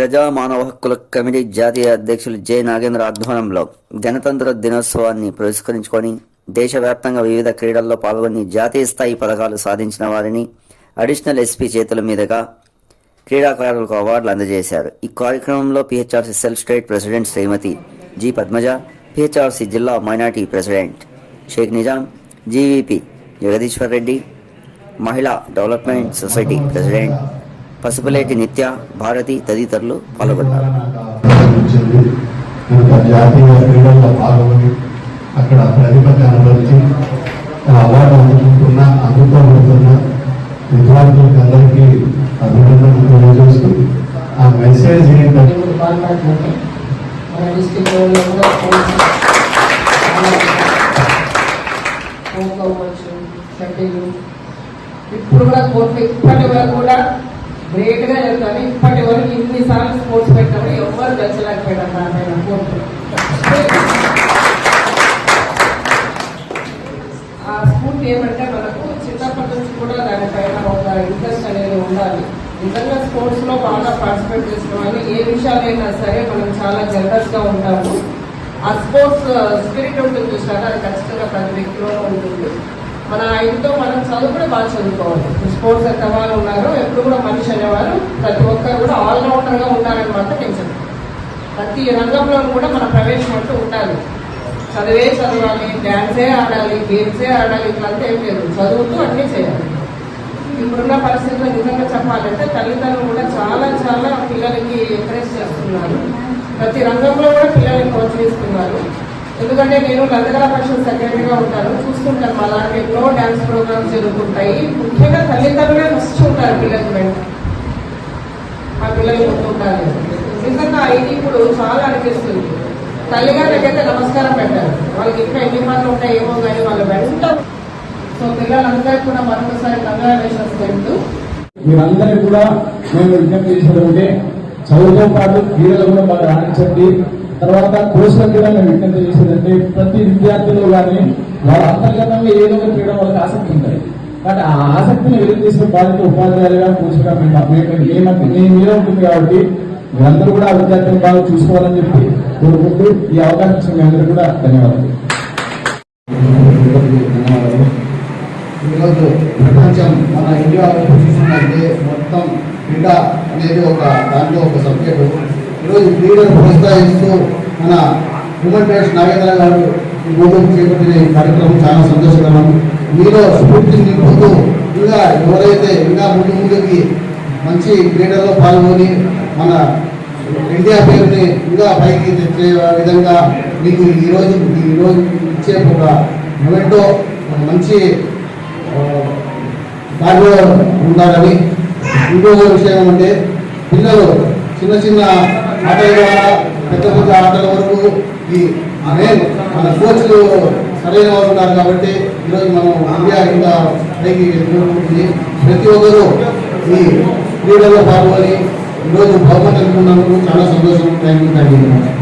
ప్రజా మానవ హక్కుల కమిటీ జాతీయ అధ్యక్షులు జె. నాగేంద్ర ఆధ్వర్యంలో గణతంత్ర దినోత్సవాన్ని పురస్కరించుకొని దేశవ్యాప్తంగా వివిధ క్రీడల్లో పాల్గొని జాతీయ స్థాయి పథకాలు సాధించిన వారిని అడిషనల్ ఎస్పీ చేతుల మీదుగా క్రీడాకారులకు అవార్డులు అందజేశారు. ఈ కార్యక్రమంలో PHRC cell state president Shrimati G. Padmaja PHRC జిల్లా minority president Sheikh Nizam GVP Jagadishwar Reddy Mahila development society president Pasupuleti నిత్య భారతి తదితరులు పాల్గొన్నారు. జాతీయ క్రీడల్లో పాల్గొని అక్కడ ప్రతిభ కనబరిచి అవార్డు అందుకుంటున్న విద్యార్థులకు అందరికీ అభినందనలు తెలియజేస్తూ ఆ మెసేజ్ ఏంటంటే ఇప్పుడు కూడా కోర్టు ఇప్పటి వరకు కూడా గ్రేట్గా జరుగుతుంది ఇప్పటి వరకు ఇన్ని స్పోర్ట్స్ పెట్టినప్పుడు ఎవరు గెలిచలేకపోయారు దానిపైన కోర్టు ఆ స్ఫూర్తి ఏమంటే మనకు చిన్నప్పటి నుంచి కూడా దానిపైన ఒక ఇంట్రెస్ట్ అనేది ఉండాలి. నిజంగా స్పోర్ట్స్లో బాగా పార్టిసిపేట్ చేసిన వాళ్ళు ఏ విషయాలైనా సరే మనం చాలా జనరస్గా ఉంటాము. ఆ స్పోర్ట్స్ స్పిరిట్ ఉంటుంది చూసారా? అది ఖచ్చితంగా ప్రతి వ్యక్తిలోనూ ఉంటుంది. మన ఇంట్లో మనం చదువు కూడా బాగా చదువుకోవాలి. స్పోర్ట్స్ ఎంత వాళ్ళు ఉన్నారో ఎప్పుడు కూడా మనిషి అనేవారు ప్రతి ఒక్కరు కూడా ఆల్రౌండర్గా ఉండాలని మాత్రం నేను చెప్తాను. ప్రతి రంగంలో కూడా మన ప్రవేశం అంటూ ఉండాలి. చదివే చదవాలి డ్యాన్సే ఆడాలి గేమ్సే ఆడాలి ఇట్లంతా ఏం లేదు. చదువుతూ అన్నీ చేయాలి. ఇప్పుడున్న పరిస్థితుల్లో నిజంగా చెప్పాలంటే తల్లిదండ్రులు కూడా చాలా చాలా పిల్లలకి ఎంకరేజ్ చేస్తున్నారు. ప్రతి రంగంలో కూడా పిల్లల్ని ప్రోత్సహిస్తున్నారు ఎందుకంటే నేను లందగల పరిషత్ సెక్రటరీగా ఉంటాను. చూస్తుంటాను మా దాంట్లో ఎన్నో డ్యాన్స్ ప్రోగ్రామ్స్ జరుగుతుంటాయి. ముఖ్యంగా తల్లిదండ్రులే ఫస్ట్ ఉంటారు పిల్లలకి వెంట ఆ పిల్లలు ఉంటుంటారు నిజంగా ఇది ఇప్పుడు చాలా అనిపిస్తుంది. తల్లిగారికైతే నమస్కారం పెట్టారు వాళ్ళకి ఇంకా ఎన్ని పనులు ఉంటాయేమో కానీ వాళ్ళు వెంట సో పిల్లలందరికీ కూడా మరొకసారి కంగ్రాచులేషన్స్ తెలుపుతూ. మీరందరూ కూడా మేము విజ్ఞప్తి చేసేది ఉంటే చదువుతో పాటు క్రీడలు కూడా బాగా రాణించండి. తర్వాత కోర్సుల కూడా మేము విజ్ఞప్తి చేసేదంటే ప్రతి విద్యార్థులు కానీ వాళ్ళ అంతర్గతంగా ఏదో ఒక క్రీడ వాళ్ళకి ఆసక్తి ఉంటుంది కానీ ఆ ఆసక్తిని వెలుగు చేసే బాధ్యత ఉపాధ్యాయులుగా కోర్సుగా మీ మీద ఉంటుంది కాబట్టి మీరందరూ కూడా ఆ విద్యార్థులను బాగా చూసుకోవాలని చెప్పి కోరుకుంటూ ఈ అవకాశం ఇచ్చిన మీ అందరూ కూడా ధన్యవాదాలు. ఈరోజు ప్రపంచం మన ఇండియాలో చూసినట్లయితే మొత్తం క్రీడ అనేది ఒక దాంట్లో ఒక సబ్జెక్టు. ఈరోజు క్రీడను ప్రోత్సహిస్తూ మన హ్యూమన్ రైట్స్ నాగేంద్ర గారు ఈ రోజు చేపట్టిన ఈ కార్యక్రమం చాలా సంతోషకరం. మీలో స్ఫూర్తిని నింపుతూ ఇంకా ఎవరైతే ఇంకా ముందు ముందుకి మంచి క్రీడల్లో పాల్గొని మన ఇండియా పేరుని ఇంకా పైకి తెచ్చే విధంగా మీకు ఈరోజు ఈరోజు ఇచ్చే ఒక మొమెంటో మంచి దారిలో ఉండాలని ఇంకొక విషయం అంటే పిల్లలు చిన్న చిన్న ఆటల ద్వారా పెద్ద పెద్ద ఆటల వరకు ఈ మెయిన్ మన కోచ్లు సరైన వారు ఉన్నారు కాబట్టి ఈరోజు మనం ఇండియా ఇంకా పైకి ఎదుర్కొంటుంది ప్రతి ఒక్కరూ ఈ క్రీడలో పాల్గొని ఈరోజు బహుమతి అనుకున్నందుకు చాలా సంతోషం. Thank you thank you